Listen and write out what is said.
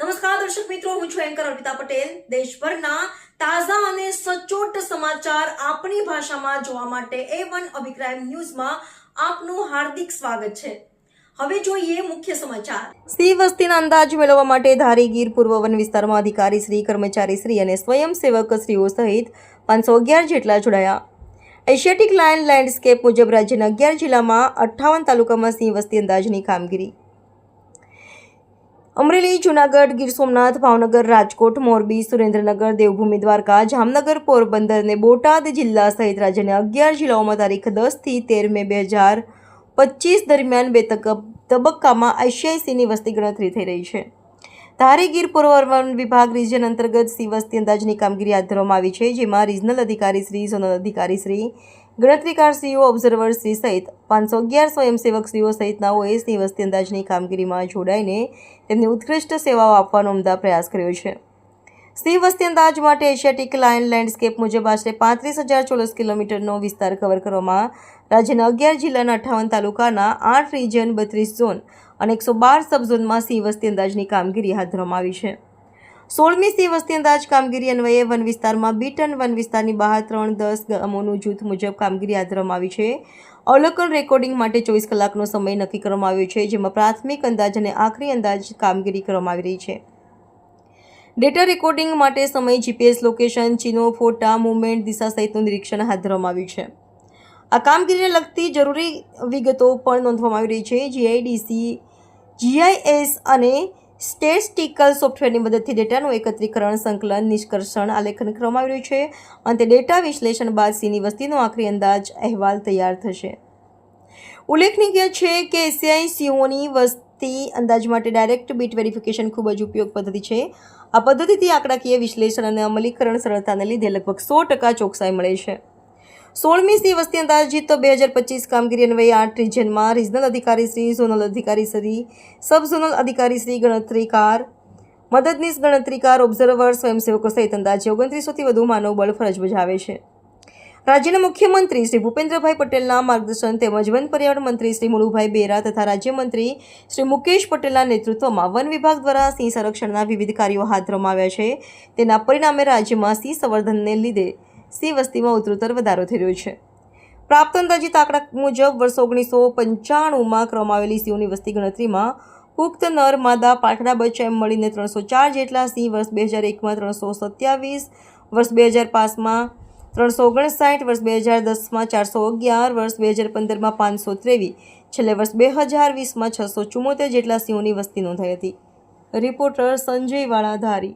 નમસ્કાર, દર્શક મિત્રો, હું છું એન્કર અર્પિતા પટેલ. દેશભરના તાજા અને સચોટ સમાચાર આપણી ભાષામાં જોવા માટે એ વન અભિપ્રાય ન્યૂઝમાં આપનું હાર્દિક સ્વાગત છે. હવે જોઈએ મુખ્ય સમાચાર. સિંહ વસ્તીના અંદાજ મેળવવા માટે ધારી ગીર પૂર્વ વન વિસ્તારમાં અધિકારી શ્રી, કર્મચારી શ્રી અને સ્વયંસેવક શ્રીઓ સહિત પાંચસો અગિયાર જેટલા જોડાયા. એશિયાટિક લાયન લેન્ડસ્કેપ મુજબ રાજ્યના અગિયાર જિલ્લામાં અઠ્ઠાવન તાલુકામાં સિંહ વસ્તી અંદાજની કામગીરી. અમરેલી, જુનાગઢ, ગીર સોમનાથ, ભાવનગર, રાજકોટ, મોરબી, સુરેન્દ્રનગર, દેવભૂમિ, દ્વારકા, જામનગર, પોરબંદર અને બોટાદ જિલ્લા સહિત રાજ્યના અગિયાર જિલ્લાઓમાં તારીખ દસથી તેર મે બે હજાર પચીસ દરમિયાન બે તબક્કામાં આઈસીઆઈસીની વસ્તી ગણતરી થઈ રહી છે. ધારી ગીર પૂર્વ વિભાગ રિજન અંતર્ગત સી વસ્તી અંદાજની કામગીરી હાથ ધરવામાં આવી છે, જેમાં રિજનલ અધિકારી શ્રી, ઝોનલ અધિકારી શ્રી ગણતરીકારશ્રીઓ ઓબ્ઝર્વર શ્રી સહિત પાંચસો અગિયાર સ્વયંસેવક શ્રીઓ સહિતનાઓએ સી વસ્તી અંદાજની કામગીરીમાં જોડાઈને તેમની ઉત્કૃષ્ટ સેવાઓ આપવાનો ઉમદા પ્રયાસ કર્યો છે. સી વસ્તી અંદાજ માટે એશિયાટિક લાયન લેન્ડસ્કેપ મુજબ આશરે પાંત્રીસ હજાર ચોરસ કિલોમીટરનો વિસ્તાર કવર કરવામાં રાજ્યના અગિયાર જિલ્લાના અઠ્ઠાવન તાલુકાના આઠ રિજન, બત્રીસ ઝોન અને એકસો બાર સબઝોનમાં સિંહ વસ્તી અંદાજની કામગીરી હાથ ધરવામાં આવી છે. સોળમી સિંહ વસ્તી અંદાજ કામગીરી અન્વયે વન વિસ્તારમાં બીટન વન વિસ્તારની બહાર ત્રણ દસ ગામોનું જૂથ મુજબ કામગીરી હાથ ધરવામાં આવી છે. અવલોકન રેકોર્ડિંગ માટે ચોવીસ કલાકનો સમય નક્કી કરવામાં આવ્યો છે, જેમાં પ્રાથમિક અંદાજ અને આખરી અંદાજ કામગીરી કરવામાં આવી રહી છે. ડેટા રેકોર્ડિંગ માટે સમય, જીપીએસ લોકેશન, ચિહ્નો, ફોટા, મુવમેન્ટ, દિશા સહિતનું નિરીક્ષણ હાથ ધરવામાં આવ્યું છે. આ કામગીરીને લગતી જરૂરી વિગતો પણ નોંધવામાં આવી રહી છે. જીઆઈડીસી જીઆઈએસ અને સ્ટેટિસ્ટિકલ સોફ્ટવેરની મદદથી ડેટાનું એકત્રીકરણ, સંકલન, નિષ્કર્ષણ, આલેખન કરવામાં આવી રહ્યું છે અને તે ડેટા વિશ્લેષણ બાદ સીની વસ્તીનો આખરી અંદાજ અહેવાલ તૈયાર થશે. ઉલ્લેખનીય છે કે એશિયાઈ સીઓની વસ્તી અંદાજ માટે ડાયરેક્ટ બીટ વેરિફિકેશન ખૂબ જ ઉપયોગ પદ્ધતિ છે. આ પદ્ધતિથી આંકડાકીય વિશ્લેષણ અને અમલીકરણ સરળતાને લીધે લગભગ સો ટકા ચોકસાઈ મળે છે. સોળમી સી વસ્તી અંદાજિત બે હજાર પચીસ કામગીરી અન્વયે આઠ રિજનમાં રિજનલ અધિકારી શ્રી, ઝોનલ અધિકારી શ્રી સબ ઝોનલ અધિકારી શ્રી, ગણતરીકાર, મદદનીશ ગણતરીકાર, ઓબ્ઝર્વર, સ્વયંસેવકો સહિત અંદાજે ઓગણત્રીસોથી વધુ માનવબળ ફરજ બજાવે છે. રાજ્યના મુખ્યમંત્રી શ્રી ભૂપેન્દ્રભાઈ પટેલના માર્ગદર્શન તેમજ વન પર્યાવરણ મંત્રી શ્રી મુળુભાઈ બેરા તથા રાજ્યમંત્રી શ્રી મુકેશ પટેલના નેતૃત્વમાં વન વિભાગ દ્વારા સિંહ સંરક્ષણના વિવિધ કાર્યો હાથ ધરવામાં આવ્યા છે. તેના પરિણામે રાજ્યમાં સિંહ સંવર્ધનને લીધે સિંહ વસ્તીમાં ઉત્તરોત્તર વધારો થઈ રહ્યો છે. પ્રાપ્ત અંદાજિત આંકડા મુજબ વર્ષ ઓગણીસો પંચાણુંમાં ક્રમાવેલી સિંહોની વસ્તી ગણતરીમાં પુખ્ત નર માદા પાઠડા બચ્ચા એમ મળીને ત્રણસો ચાર જેટલા સિંહ વર્ષ બે હજાર એકમાં ત્રણસો સત્યાવીસ, વર્ષ બે હજાર પાંચમાં ત્રણસો ઓગણસાઠ, વર્ષ બે હજાર દસમાં ચારસો અગિયાર, વર્ષ બે હજાર પંદરમાં પાંચસો ત્રેવીસ, છેલ્લે વર્ષ બે હજાર વીસમાં છસો ચુમ્મોતેર જેટલા સિંહોની વસ્તી નોંધાઈ હતી. રિપોર્ટર સંજય વાળા ધારી